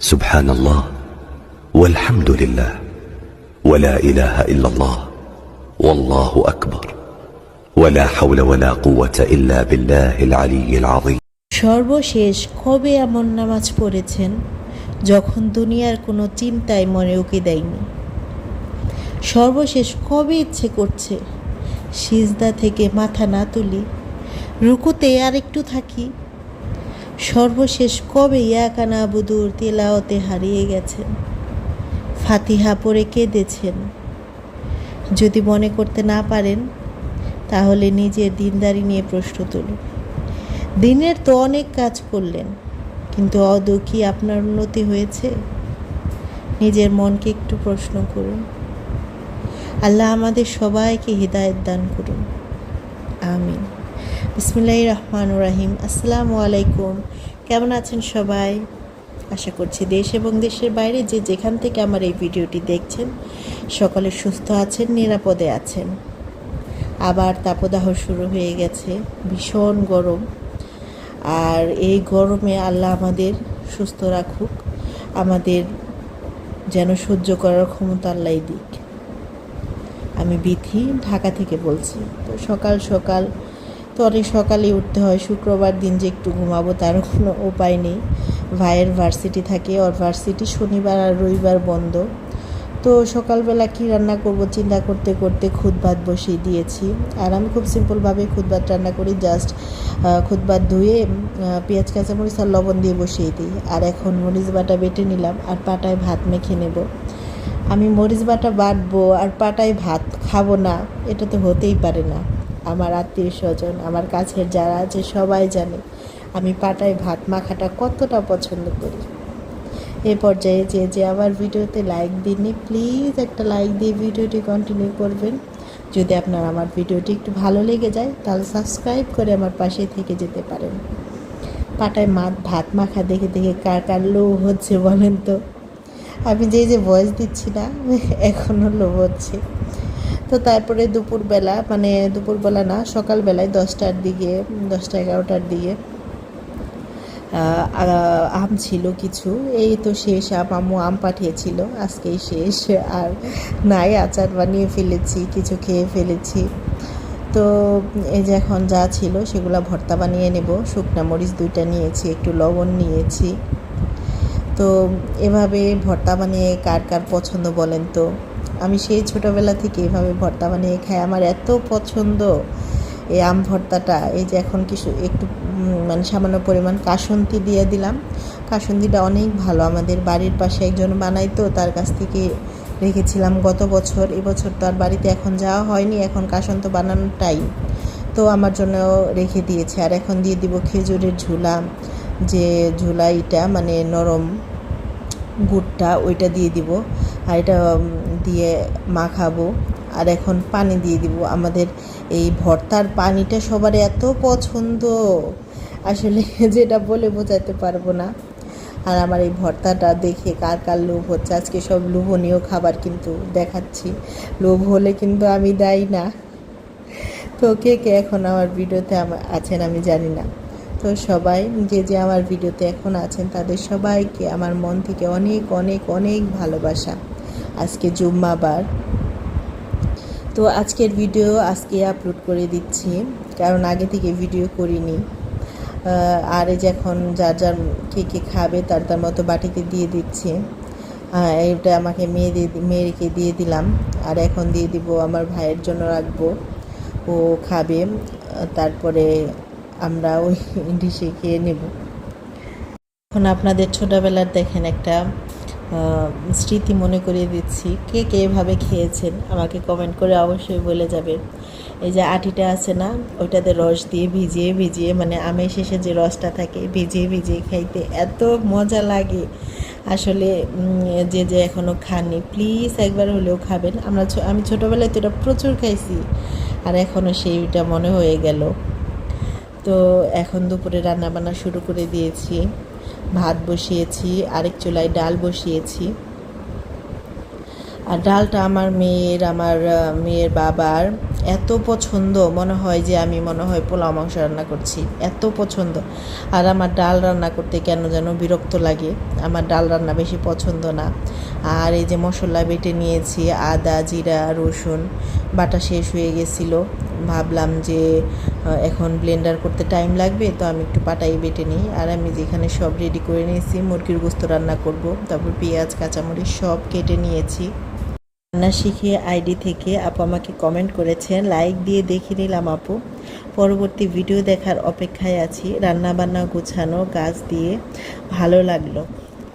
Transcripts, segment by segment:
سبحان الله والحمد لله ولا اله الا الله والله اكبر ولا حول ولا قوه الا بالله العلي العظيم সর্বশেষ কবে এমন নামাজ পড়েছেন যখন দুনিয়ার কোনো চিন্তায় মনে উকি দেয়নি সর্বশেষ কবে ইচ্ছে করছে সিজদা থেকে মাথা না তুলি রুকুতে আর একটু থাকি সর্বশেষ কবে ইয়াকানা বুদুর তেলাওতে হারিয়ে গেছেন? ফাতিহা পড়ে কেঁদেছেন। যদি মনে করতে না পারেন, তাহলে নিজের দিনদারি নিয়ে প্রশ্ন তুলুন। দিনের তো অনেক কাজ করলেন, কিন্তু অদৌ কি আপনার উন্নতি হয়েছে? নিজের মনকে একটু প্রশ্ন করুন। আল্লাহ আমাদের সবাইকে হৃদায়ত দান করুন। আমিন। বিসমিল্লাহ রহমান রাহিম। আসসালামু আলাইকুম। কেমন আছেন সবাই? আশা করছি দেশ এবং দেশের বাইরে যে যেখান থেকে আমার এই ভিডিওটি দেখছেন, সকলে সুস্থ আছেন, নিরাপদে আছেন। আবার তাপদাহ শুরু হয়ে গেছে, ভীষণ গরম। আর এই গরমে আল্লাহ আমাদের সুস্থ রাখুক, আমাদের যেন সহ্য করার ক্ষমতা আল্লাহ দিক। আমি বিথি, ঢাকা থেকে বলছি। তো সকাল সকাল তো অনেক সকালে উঠতে হয়। শুক্রবার দিন যে একটু ঘুমাবো তার কোনো উপায় নেই। ভাইয়ের ভার্সিটি থাকে, ওর ভার্সিটি শনিবার আর রবিবার বন্ধ। তো সকালবেলা কি রান্না করব চিন্তা করতে করতে খুদ ভাত বসিয়ে দিয়েছি। আর আমি খুব সিম্পলভাবে খুদ ভাত রান্না করি জাস্ট খুদ ভাত ধুয়ে পেঁয়াজ, কাঁচামরিচ আর লবণ দিয়ে বসিয়ে দিই। আর এখন মরিচ বাটা বেটে নিলাম আর পাটায় ভাত মেখে নেব। আমি মরিচ বাটা বাটবো আর পাটায় ভাত খাব না, এটা তো হতেই পারে না। আমার আত্মীয় স্বজন, আমার কাছের যারা আছে সবাই জানে আমি পাটায় ভাত মাখাটা কতটা পছন্দ করি। এ পর্যায়ে যে যে আমার ভিডিওতে লাইক দিননি প্লিজ একটা লাইক দিয়ে ভিডিওটি কন্টিনিউ করবেন। যদি আপনার আমার ভিডিওটি একটু ভালো লেগে যায়, তাহলে সাবস্ক্রাইব করে আমার পাশে থেকে যেতে পারেন। পাটায় মাত ভাত মাখা দেখে দেখে কার কার লো হচ্ছে বলেন তো? আমি যে যে ভয়েস দিচ্ছি না এখনও লো হচ্ছে। তো তারপরে দুপুরবেলা মানে দুপুরবেলা না, সকালবেলায় দশটার দিকে, দশটা এগারোটার দিকে আম ছিল কিছু। এই তো শেষ, আম আম্মু আম পাঠিয়েছিল, আজকেই শেষ। আর নাই, আচার বানিয়ে ফেলেছি, কিছু খেয়ে ফেলেছি। তো এই যে এখন যা ছিল, সেগুলো ভর্তা বানিয়ে নেব। শুকনা মরিচ দুইটা নিয়েছি, একটু লবণ নিয়েছি। তো এভাবে ভর্তা বানিয়ে কার কার পছন্দ বলেন তো? আমি সেই ছোটোবেলা থেকে এভাবে ভর্তা বানিয়ে খাই। আমার এত পছন্দ এই আম ভর্তাটা। এই যে এখন কিছু একটু মানে সামান্য পরিমাণ কাসন্তি দিয়ে দিলাম। কাসন্তিটা অনেক ভালো। আমাদের বাড়ির পাশে একজন বানাইতো, তার কাছ থেকে রেখেছিলাম গত বছর। এবছর তো আর বাড়িতে এখন যাওয়া হয়নি, এখন কাসন্ত বানানোর টাইম তো আমার জন্য রেখে দিয়েছে। আর এখন দিয়ে দিব খেজুরের ঝুলা। যে ঝুলাইটা মানে নরম গুড়টা, ওইটা দিয়ে দিব। আর এটা দিয়ে মাখাবো। আর এখন পানি দিয়ে দিব। আমাদের এই ভর্তার পানিটা সবার এত পছন্দ। আসলে যেটা বলে বোঝাতে পারব না। আর আমার এই ভর্তাটা দেখে কার কার লোভ হচ্ছে। আজকে সব লোভনীয় খাবার কিন্তু দেখাচ্ছি। লোভ হলে কিন্তু আমি দেই না। তো কে কে এখন আমার ভিডিওতে আছেন আমি জানি না। তো সবাই, যে যে আমার ভিডিওতে এখন আছেন, তাদের সবাইকে আমার মন থেকে অনেক অনেক অনেক ভালোবাসা। আজকে জুম্মাবার। তো আজকের ভিডিও আজকে আপলোড করে দিচ্ছি, কারণ আগে থেকে ভিডিও করিনি। আর এই যে এখন যার যার কে কে খাবে তার তার মতো বাটিতে দিয়ে দিচ্ছি। এটা আমাকে মেয়ে দিয়ে মেয়েকে দিয়ে দিলাম। আর এখন দিয়ে দিব আমার ভাইয়ের জন্য রাখব। ও খাবে, তারপরে আমরা ওই ডিশে খেয়ে নেব। এখন আপনাদের ছোটোবেলার দেখেন একটা স্মৃতি মনে করিয়ে দিচ্ছি। কে কে এভাবে খেয়েছেন? আমাকে কমেন্ট করে অবশ্যই বলে যাবেন। এই যে আটিটা আছে না, ওইটাতে রস দিয়ে ভিজিয়ে ভিজিয়ে মানে আমের শেষে যে রসটা থাকে, ভিজিয়ে ভিজিয়ে খাইতে এত মজা লাগে। আসলে যে যে এখনও খাননি প্লিজ একবার হলেও খাবেন। আমরা আমি ছোটোবেলায় তো এটা প্রচুর খাইছি, আর এখনও সেইটা মনে হয়ে গেল। তো এখন দুপুরে রান্না বান্না শুরু করে দিয়েছি। ভাত বসিয়েছি, আরেক চুলায় ডাল বসিয়েছি। আর ডালটা আমার মেয়ের আমার মেয়ের বাবার। এত পছন্দ, মনে হয় যে আমি, মনে হয় পোলাও মাংস রান্না করছি। এত পছন্দ। আর আমার ডাল রান্না করতে কেন যেন বিরক্ত লাগে। আমার ডাল রান্না বেশি পছন্দ না। আর এই যে মশলা বেটে নিয়েছি, আদা, জিরা, রসুন, বাটা শেষ হয়ে গেছিল। ভাবলাম যে এখন ব্লেন্ডার করতে টাইম লাগবে, তো আমি একটু পাটাই বেটে নিই। আর আমি যেখানে সব রেডি করে নিয়েছি, মুরগির গোস্ত রান্না করব। তারপর পেঁয়াজ, কাঁচামরিচ সব কেটে নিয়েছি। রান্না শিখে আইডি থেকে আপু আমাকে কমেন্ট করেছেন লাইক দিয়ে দেখে নিলাম আপু। পরবর্তী ভিডিও দেখার অপেক্ষায় আছি রান্না বান্না গোছানো, গাছ দিয়ে ভালো লাগল।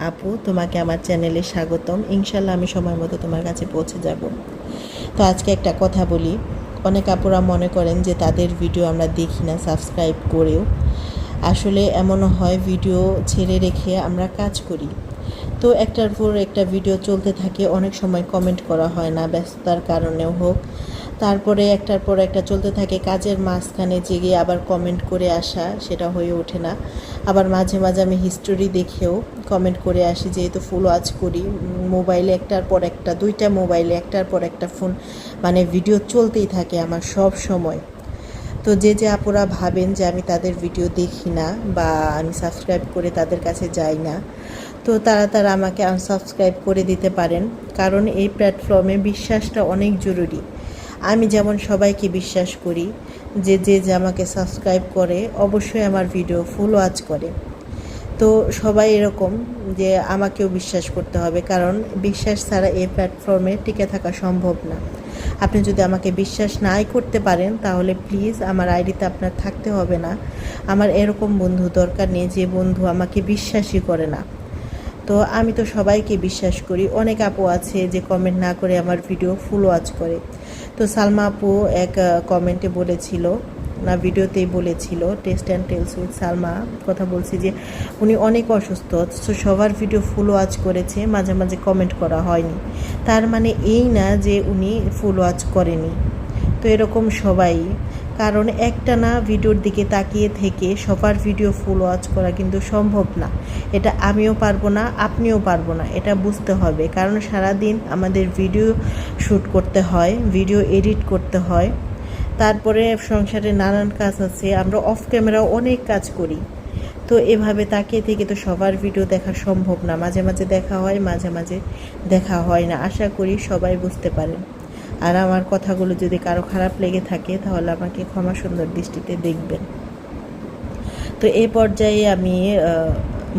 আপু, তোমাকে আমার চ্যানেলে স্বাগতম। ইনশাল্লাহ আমি সময় মতো তোমার কাছে পৌঁছে যাব। তো আজকে একটা কথা বলি। অনেক আপুরা মনে করেন যে তাদের ভিডিও আমরা দেখি না সাবস্ক্রাইব করেও। আসলে এমন হয়, ভিডিও ছেড়ে রেখে আমরা কাজ করি। তো একটার পর একটা ভিডিও চলতে থাকে, অনেক সময় কমেন্ট করা হয় না, ব্যস্ততার কারণেও হোক। তারপরে একটার পর একটা চলতে থাকে, কাজের মাঝখানে জেগে আবার কমেন্ট করে আসা, সেটা হয়ে ওঠে না। আবার মাঝে মাঝে আমি হিস্টোরি দেখেও কমেন্ট করে আসি, যেহেতু ফুল ওয়াচ করি মোবাইলে একটার পর একটা, দুইটা মোবাইলে একটার পর একটা ফোন মানে ভিডিও চলতেই থাকে আমার সব সময়। তো যে যে আপুরা ভাবেন যে আমি তাদের ভিডিও দেখি না বা আমি সাবস্ক্রাইব করে তাদের কাছে যাই না, তো তারা তারা আমাকে আনসাবস্ক্রাইব করে দিতে পারেন। কারণ এই প্ল্যাটফর্মে বিশ্বাসটা অনেক জরুরি। আমি যেমন সবাইকে বিশ্বাস করি যে যে যে আমাকে সাবস্ক্রাইব করে, অবশ্যই আমার ভিডিও ফুল ওয়াচ করে। তো সবাই এরকম যে আমাকেও বিশ্বাস করতে হবে, কারণ বিশ্বাস ছাড়া এই প্ল্যাটফর্মে টিকে থাকা সম্ভব না। আপনি যদি আমাকে বিশ্বাস নাই করতে পারেন, তাহলে প্লিজ আমার আইডিতে আপনার থাকতে হবে না। আমার এরকম বন্ধু দরকার নেই যে বন্ধু আমাকে বিশ্বাসই করে না। তো আমি তো সবাইকে বিশ্বাস করি, অনেক আপু আছে যে কমেন্ট না করে আমার ভিডিও ফুল ওয়াচ করে। তো সালমা আপু এক কমেন্টে বলেছিল, না ভিডিওতেই বলেছিল taste and tales with Salma. কথা বলছি যে, উনি অনেক অসুস্থ তো সবার ভিডিও ফুল ওয়াচ করেছে, মাঝে মাঝে কমেন্ট করা হয়নি। তার মানে এই না যে উনি ফুল ওয়াচ করেনি। তো এরকম সবাই। কারণ একটা না ভিডিওর দিকে তাকিয়ে থেকে সবার ভিডিও ফুল ওয়াচ করা কিন্তু সম্ভব না। এটা আমিও পারব না, আপনিও পারব না, এটা বুঝতে হবে। কারণ সারাদিন আমাদের ভিডিও শ্যুট করতে হয়, ভিডিও এডিট করতে হয়। তারপরে সংসারে নানান কাজ আছে, আমরা অফ ক্যামেরাও অনেক কাজ করি। তো এভাবে তাকিয়ে থেকে তো সবার ভিডিও দেখা সম্ভব না। মাঝে মাঝে দেখা হয়, মাঝে মাঝে দেখা হয় না। আশা করি সবাই বুঝতে পারেন। আর আমার কথাগুলো যদি কারও খারাপ লেগে থাকে, তাহলে আমাকে ক্ষমা সুন্দর দৃষ্টিতে দেখবেন। তো এই পর্যায়ে আমি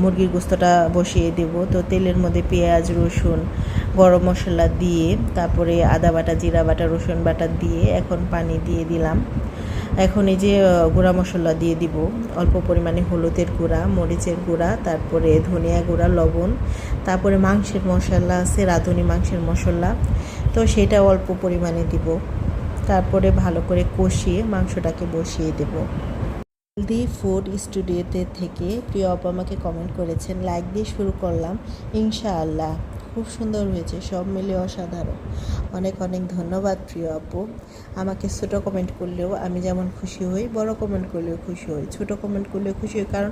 মুরগির গোস্তটা বসিয়ে দেব। তো তেলের মধ্যে পেঁয়াজ, রসুন, গরম মশলা দিয়ে, তারপরে আদা বাটা, জিরা বাটা, রসুন বাটা দিয়ে এখন পানি দিয়ে দিলাম। এখন এই যে গুঁড়া মশলা দিয়ে দিব। অল্প পরিমাণে হলুদের গুঁড়া, মরিচের গুঁড়া, তারপরে ধনিয়া গুঁড়া, লবণ, তারপরে মাংসের মশলা আছে, রাঁধুনি মাংসের মশলা। তো সেটা অল্প পরিমাণে দিব। তারপরে ভালো করে কষিয়ে মাংসটাকে বসিয়ে দেব। হেলদি ফুড স্টুডিওতে থেকে প্রিয় আপু আমাকে কমেন্ট করেছেন লাইক দিয়ে শুরু করলাম, ইনশাআল্লাহ। খুব সুন্দর হয়েছে, সব মিলে অসাধারণ। অনেক অনেক ধন্যবাদ প্রিয় আপু। আমাকে ছোটো কমেন্ট করলেও আমি যেমন খুশি হই, বড় কমেন্ট করলেও খুশি হই। ছোটো কমেন্ট করলেও খুশি হই কারণ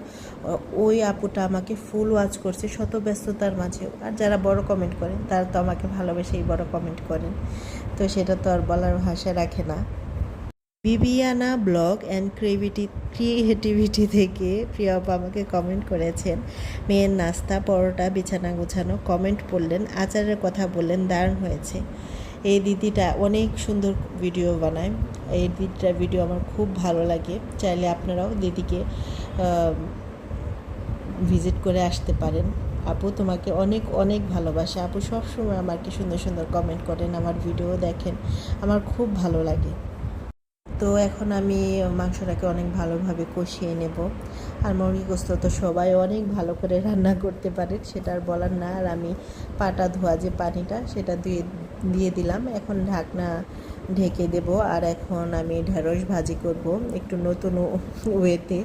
ওই আপুটা আমাকে ফুল ওয়াচ করছে শত ব্যস্ততার মাঝেও আর যারা বড় কমেন্ট করেন, তারা তো আমাকে ভালোবেসেই বড় কমেন্ট করেন। তো সেটা তো আর বলার ভাষা রাখে না। Bibiana blog and creativity creativity থেকে প্রিয় আমাকে কমেন্ট করেছেন, মেয়ের নাস্তা, পরোটা, বিছানা গোছানো কমেন্ট করলেন আচারের কথা বললেন, দারুণ হয়েছে। এই দিদিটা অনেক সুন্দর ভিডিও বানায়। এই দিদিটার ভিডিও আমার খুব ভালো লাগে। চাইলে আপনারাও দিদিকে ভিজিট করে আসতে পারেন। আপু তোমাকে অনেক অনেক ভালোবাসে। আপু সবসময় আমাকে সুন্দর সুন্দর কমেন্ট করেন, আমার ভিডিও দেখেন। আমার খুব ভালো লাগে। তো এখন আমি মাংসটাকে অনেক ভালোভাবে কষিয়ে নেব। আর মুরগি গোস্ত তো সবাই অনেক ভালো করে রান্না করতে পারে, সেটা আর বলার না। আর আমি পাটা ধোয়া যে পানিটা, সেটা দিয়ে দিয়ে দিলাম। এখন ঢাকনা ঢেকে দেব। আর এখন আমি ঢেঁড়স ভাজি করব একটু নতুন ওয়েতে।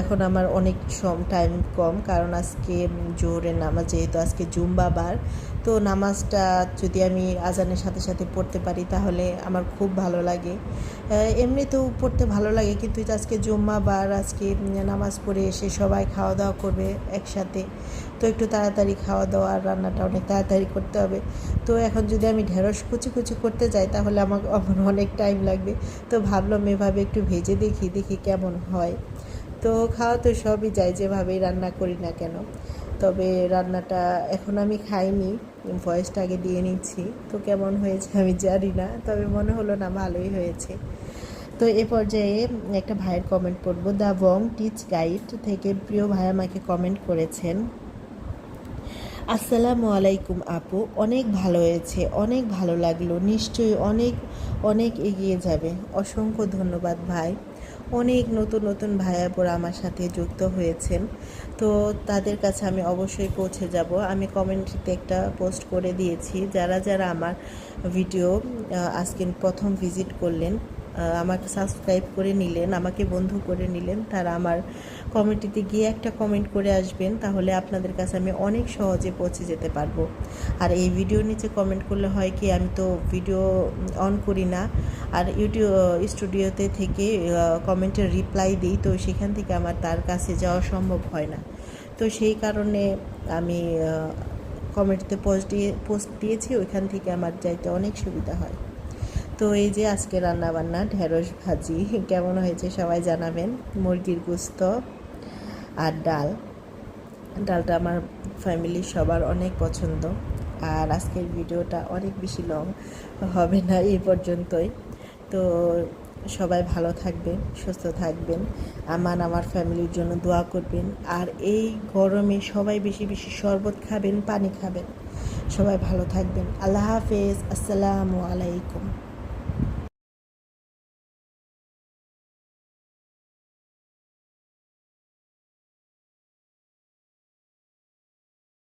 এখন আমার অনেক সম, টাইম কম, কারণ আজকে জোহরের নামাজ, যেহেতু আজকে জুম্বা বার তো নামাজটা যদি আমি আজানের সাথে সাথে পড়তে পারি, তাহলে আমার খুব ভালো লাগে। এমনিতেও পড়তে ভালো লাগে, কিন্তু আজকে জুম্মা বার আজকে নামাজ পড়ে এসে সবাই খাওয়া দাওয়া করবে একসাথে, তো তো একটু তাড়াতাড়ি খাওয়া দাওয়া আর রান্নাটা অনেক তাড়াতাড়ি করতে হবে। তো এখন যদি আমি ঢেঁড়স কুচি কুচি করতে যাই, তাহলে আমার আমার অনেক টাইম লাগবে। তো ভাবলাম এভাবে একটু ভেজে দেখি দেখি কেমন হয়। তো খাওয়া তো সবই যায়, যেভাবেই রান্না করি না কেন। তবে রান্নাটা এখন আমি খাইনি, ভয়েসটা আগে দিয়ে নিচ্ছি। তো কেমন হয়েছে আমি জানি না, তবে মনে হলো না ভালোই হয়েছে। তো এ পর্যায়ে একটা ভাইয়ের কমেন্ট পড়ব দ্য বং টিচ গাইড থেকে প্রিয় ভাই আমাকে কমেন্ট করেছেন। আসসালামু আলাইকুম আপু, অনেক ভালো হয়েছে, অনেক ভালো লাগল, নিশ্চয়ই অনেক অনেক এগিয়ে যাবে। অসংখ্য ধন্যবাদ ভাই। অনেক নতুন নতুন ভাইয়াপুরা আমার সাথে যুক্ত হয়েছেন। তো তাদের কাছে আমি অবশ্যই পৌঁছে যাব। আমি কমেন্টে একটা পোস্ট করে দিয়েছি। যারা যারা আমার ভিডিও আজকে প্রথম ভিজিট করলেন আমাকে সাবস্ক্রাইব করে নিলেন, আমাকে বন্ধু করে নিলেন, তারা আমার কমেন্টিতে গিয়ে একটা কমেন্ট করে আসবেন, তাহলে আপনাদের কাছে আমি অনেক সহজে পৌঁছে যেতে পারব। আর এই ভিডিওর নিচে কমেন্ট করলে হয় কি, আমি তো ভিডিও অন করি না, আর ইউটিউব স্টুডিওতে থেকে কমেন্টের রিপ্লাই দিই, তো সেখান থেকে আমার তার কাছে যাওয়া সম্ভব হয় না। তো সেই কারণে আমি কমেন্টতে পোস্ট দিয়ে পোস্ট দিয়েছি, ওইখান থেকে আমার যাইতে অনেক সুবিধা হয়। তো এই যে আজকে রান্না বান্না ঢেঁড়স ভাজি, কেমন হয়েছে সবাই জানাবেন। মুরগির গুস্ত আর ডাল। ডালটা আমার ফ্যামিলির সবার অনেক পছন্দ আর আজকের ভিডিওটা অনেক বেশি লং হবে না এই পর্যন্তই। তো সবাই ভালো থাকবেন, সুস্থ থাকবেন আমার আমার ফ্যামিলির জন্য দোয়া করবেন আর এই গরমে সবাই বেশি বেশি শরবত খাবেন, পানি খাবেন। সবাই ভালো থাকবেন। আল্লাহ হাফেজ। আসসালামু আলাইকুম।